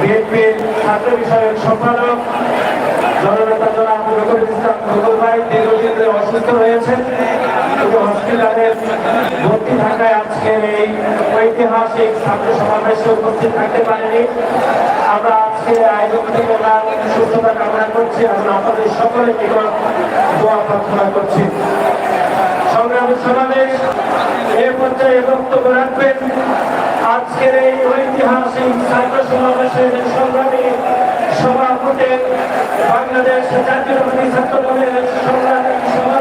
বিএনপির ছাত্র বিষয়ক সম্পাদক, জননেতা জনাব রকুল ইসলাম রকুল ভাই দীর্ঘদিন ধরে অসুস্থ রয়েছেন। হসপিটালে ভর্তি থাকায় আজকের এই ঐতিহাসিক ছাত্র সমাবেশে উপস্থিত থাকতে পারেনি। আমরা আজকে আয়োজন থেকে ওনার সুস্থতা কামনা করছি। এবং আপনাদের সকলের নিকট দোয়া প্রার্থনা করছি। সংগ্রামী সমাবেশ এ পর্যায়ে বক্তব্য রাখবেন আজকের এই ঐতিহাসিক ছাত্র সমাবেশের সংগ্রামী সভাপতি বাংলাদেশ জাতীয় ছাত্র দলের সংগ্রামী সভাপতি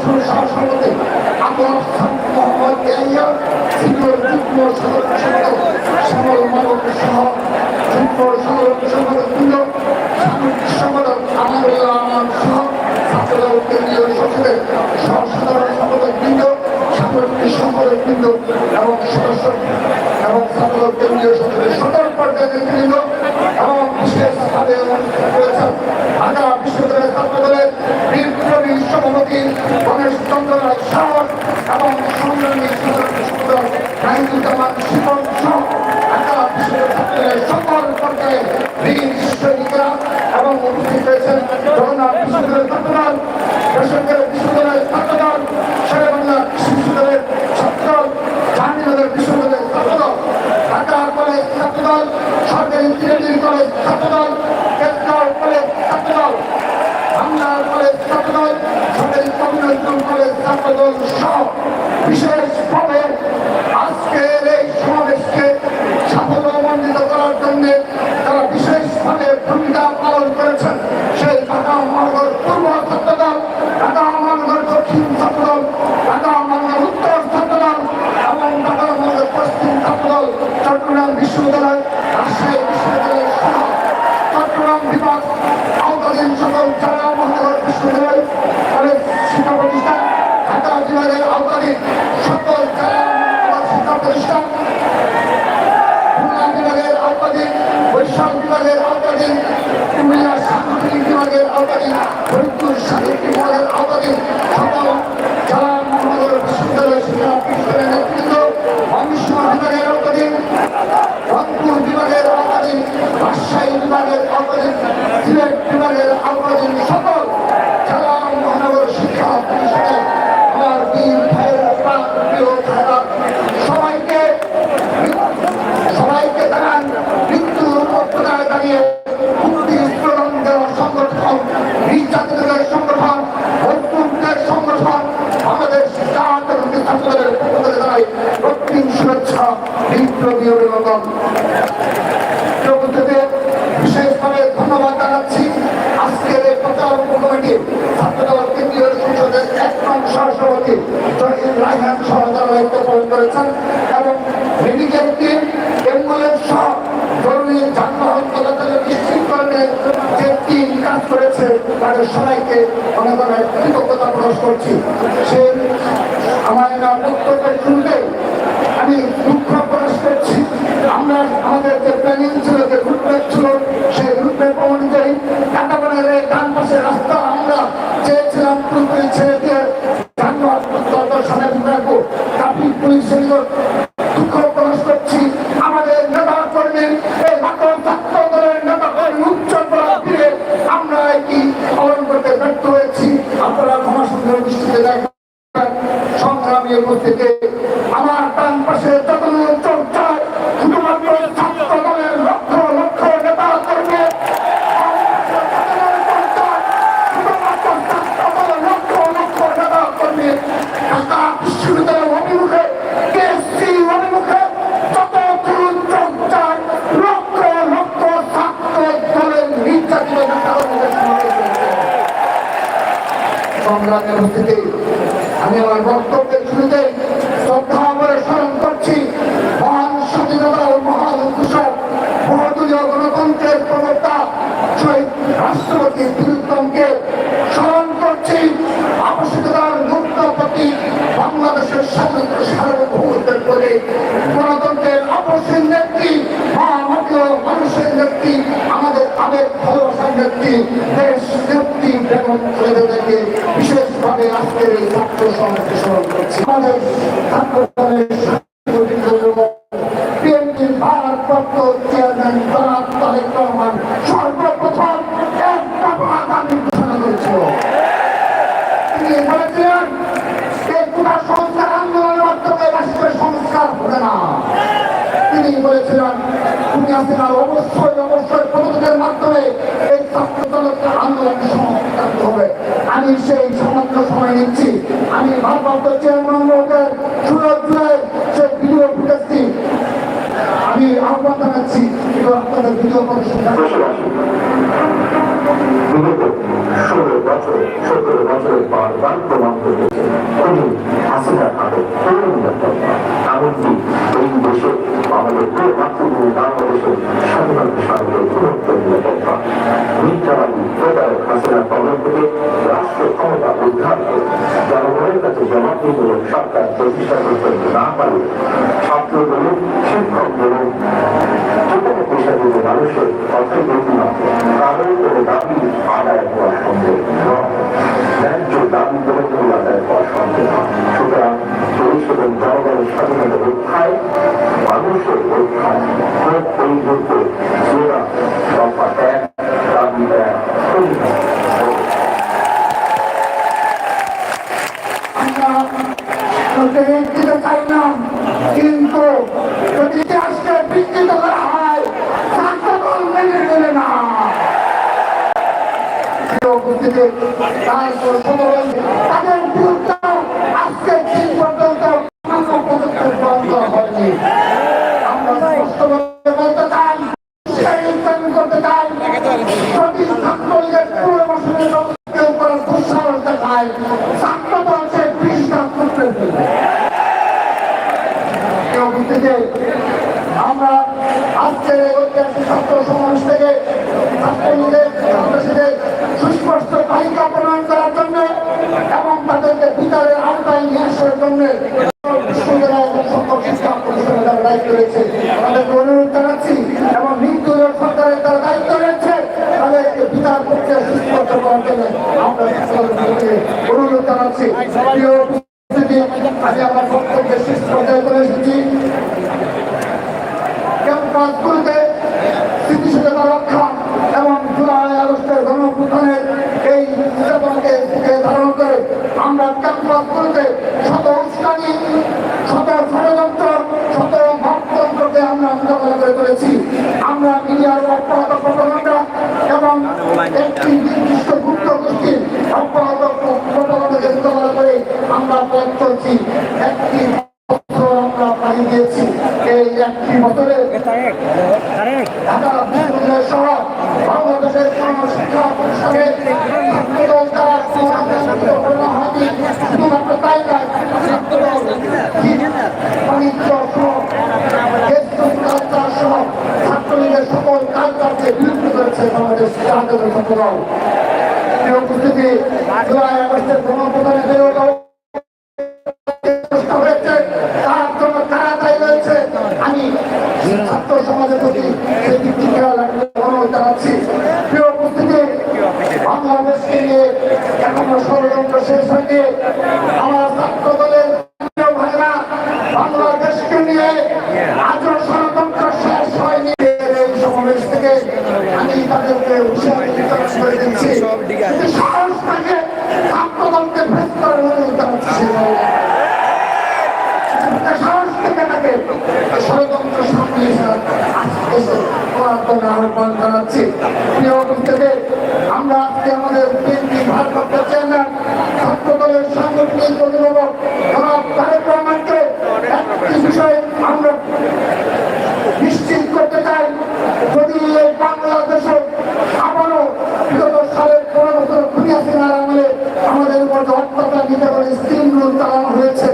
সহসভাপতি সহসভাপতি আবু মোহাম্মদ ইয়াহিয়া সিনিয়র যুগ্ম সাধারণ সম্পাদক শ্যামল মানব সহ যুগ্ম সাধারণ সম্পাদক এবং সদস্য এবং ছাত্রদল কেন্দ্রীয় সচিবের সকল বিশেষভাবে রয়েছেন ঢাকা বিশ্ববিদ্যালয়ের ছাত্রদলের বিপ্লবী সভাপতি গণেশ চন্দ্র রায় সাহস এবং সংগ্রামী সম্পাদক নাহিদুজ্জামান শিবন সহ ঢাকা বিশ্ববিদ্যালয়ের ছাত্রদলের সকল পর্যায়ে বীর সৈনিকরা এবং উপস্থিত সরকারি কলেজ ছাত্রদল কেন্দ্র কলেজ ছাত্রদল বাংলা কলেজ ছাত্রদল সরকারি সহ বিশেষভাবে আজকের এই সমাবেশকে আওতাধীন সকল শিক্ষা প্রতিষ্ঠান। বিভাগের আওতাধীন বরিশাল বিভাগের বিভাগের আওতাধীন ফরিদপুর সাহিত্য বিভাগের আওতাধীন সকল যারা আমাদের বিশ্ববিদ্যালয় শিক্ষা প্রতিষ্ঠানের নেতৃত্ব অংশীয় বিভাগের আওতাধীন রংপুর বিভাগের আওতাধীন রাজশাহী বিভাগের আওতাধীন সিলেট বিভাগের আওতাধীন সকল জেলা মহানগর শিক্ষা প্রতিষ্ঠানে আমার বীর ভাইয়ের প্রাণ প্রিয় ভাইরা সবাইকে সবাইকে জানান মৃত্যুর উপত্যকায় দাঁড়িয়ে মুক্তি স্লোগান দেওয়া সংগঠন নির্যাতনের সংগঠন ভোটপুরদের সংগঠন আমাদের জাতীয় ছাত্রদের পক্ষ থেকে জানাই রক্তিম শুভেচ্ছা বিপ্লবী অভিনন্দন প্রভুত্বকে বিশেষভাবে ধন্যবাদ জানাচ্ছি আজকের এই প্রচার কমিটি ছাত্রদল কেন্দ্রীয় সংসদের এক নং সহসভাপতি জহির রায়হান সহ তারা দায়িত্ব পালন করেছেন এবং মেডিকেল টিম অ্যাম্বুলেন্স সহ জরুরি যানবাহন চলাচলে নিশ্চিতকরণে যে টিম কাজ করেছে তাদের সবাইকে অনেক অনেক কৃতজ্ঞতা প্রকাশ করছি। সে আমার বক্তব্যের শুরুতে আমি দুঃখ প্রকাশ করছি। আমরা আমাদের যে প্ল্যানিং ছিল, যে রুটম্যাপ ছিল, সেই রুটম্যাপ অনুযায়ী কাটাবানের ডান পাশে রাস্তা কৃষক বহুদলীয় গণতন্ত্রের প্রবক্তা শহীদ মানুষের নেত্রী, আমাদের আবেগ, ভালোবাসার নেত্রী, দেশ নেত্রী বেগম বিশেষভাবে আজকের এই ছাত্র সমাজকে করছি। আমাদের ছাত্র দলের বিএনপির ভারপ্রাপ্ত চেয়ারম্যান জনাব তারেক রহমান সর্বপ্রথম এক দফা দাবি ঘোষণা করেছিল। তিনি বলেছিলেন কোটা সংস্কার আন্দোলনের মাধ্যমে রাষ্ট্রের সংস্কার হবে না। তিনি বলেছিলেন, তুমি আসিনার অবশ্যই অবশ্যই পদক্ষেপের মাধ্যমে এই ছাত্র দলকে আন্দোলন করতে হবে। আমি সেই সামান্য সময় নিচ্ছি। আমি ভারপ্রাপ্ত চেয়ারম্যান মহোদয়ের সুরজ জুলাই ভিডিও ফুটেজটি আমি আহ্বান জানাচ্ছি আপনাদের প্রদর্শন বিগত ষোলো বছর, সতেরো বছরের পর বার প্রমাণ করেছে উনি হাসিনা নিরাপত্তা এমনকি এই দেশে আমাদের প্রিয় মাতৃভূমি বাংলাদেশের স্বাধীনতা সরকারের গুরুত্ব নিরাপত্তা হাসিনা করে জনগণের কাছে জবাবদিহিমূলক সরকার প্রতিষ্ঠা করতে না পারলে ছাত্র বলুন শিক্ষক বলুন যেকোনো পেশাজীবী মানুষের মাত্র কারোর কোনো দাবি আদায় হওয়া সম্ভব নয় ন্যায্য দাবি পুরোপুরি আদায় হওয়া সম্ভব অনুরোধ জানাচ্ছি। அக்லாய படித்த பிரம்மபுதனை ষড়যন্ত্র সামনে এসে আহ্বান জানাচ্ছি। আমরা আজকে আমাদের বিএনপি ভারপ্রাপ্ত চেয়ারম্যান করতে চাই। যদি আমাদের উপর অত্যাচার নিতে পারে স্টিম রুল চালানো হয়েছে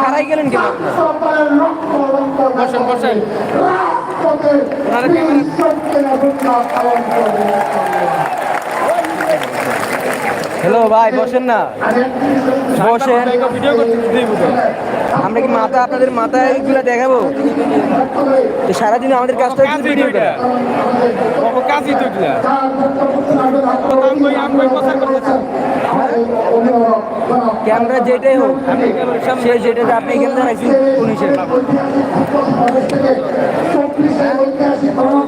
খেলাই গেলেন কেন? বসেন বসেন। হ্যালো ভাই, বসেন না। বসেন। আমরা কি মাথা, আপনাদের মাথায় এগুলো দেখাবো? সারাদিন আমাদের কাজটা একটু ভিডিও কাজই তো ক্যামেরা যেটাই হোক, সে যেটাতে আপনি দাঁড়াইছেন পুলিশের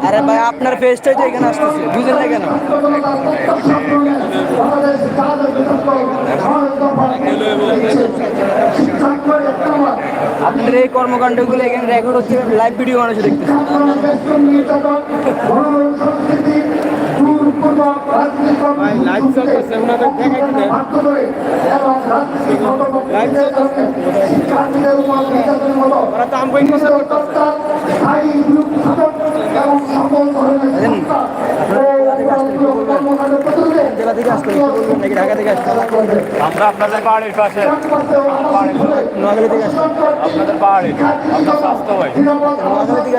আরে ভাই, আপনার ফেসটাই তো এখানে আসতেছে, বুঝেন না কেন? আপনাদের এই কর্মকাণ্ডগুলো এখানে রেকর্ড হচ্ছে লাইভ ভিডিও মানুষ দেখতেছে। লাইভ চলতেছে ওনাদের দেখে কিনে লাইভ চলতেছে ওরা তো আমরা আপনাদের বাড়ির পাশে। নোয়াখালী থেকে আপনাদের বাড়ি আপনার স্বাস্থ্য ভাই। নোয়াখালী থেকে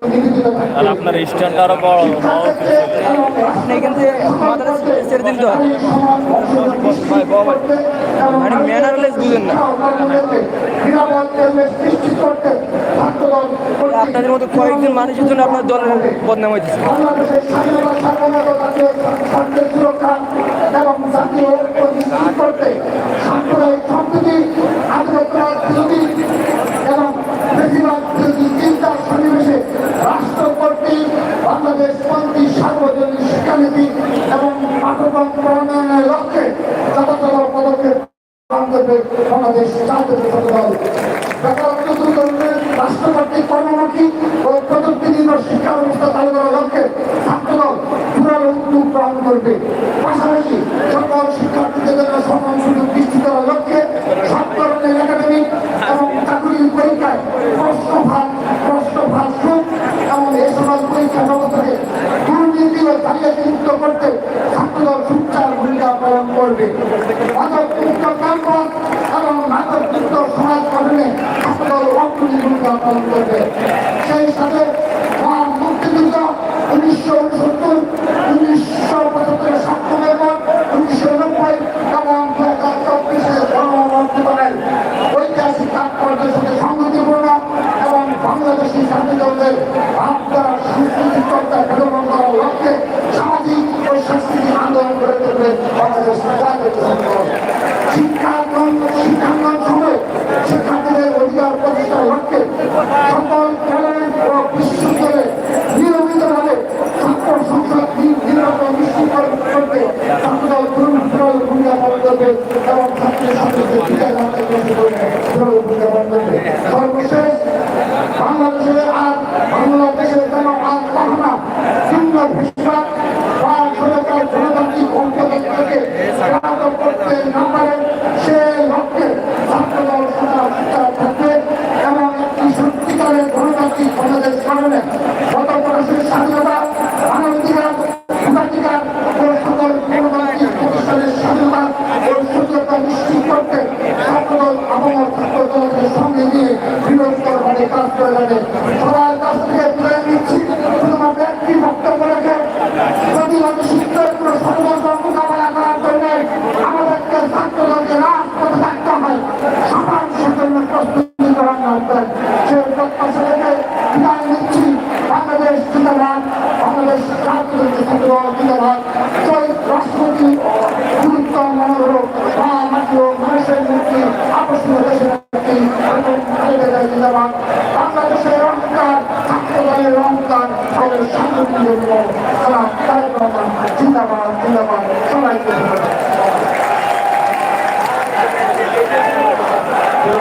আর আপনার স্ট্যান্ডটা আরও বড় আপনি এখান থেকে মাথাটা ছেড়ে দিন তো মানে ম্যানারলেস বুঝেন না। আপনাদের মতো কয়েকজন মানুষের জন্য আপনার দলের বদনাম হইতেছে। বাংলাদেশের Thank you.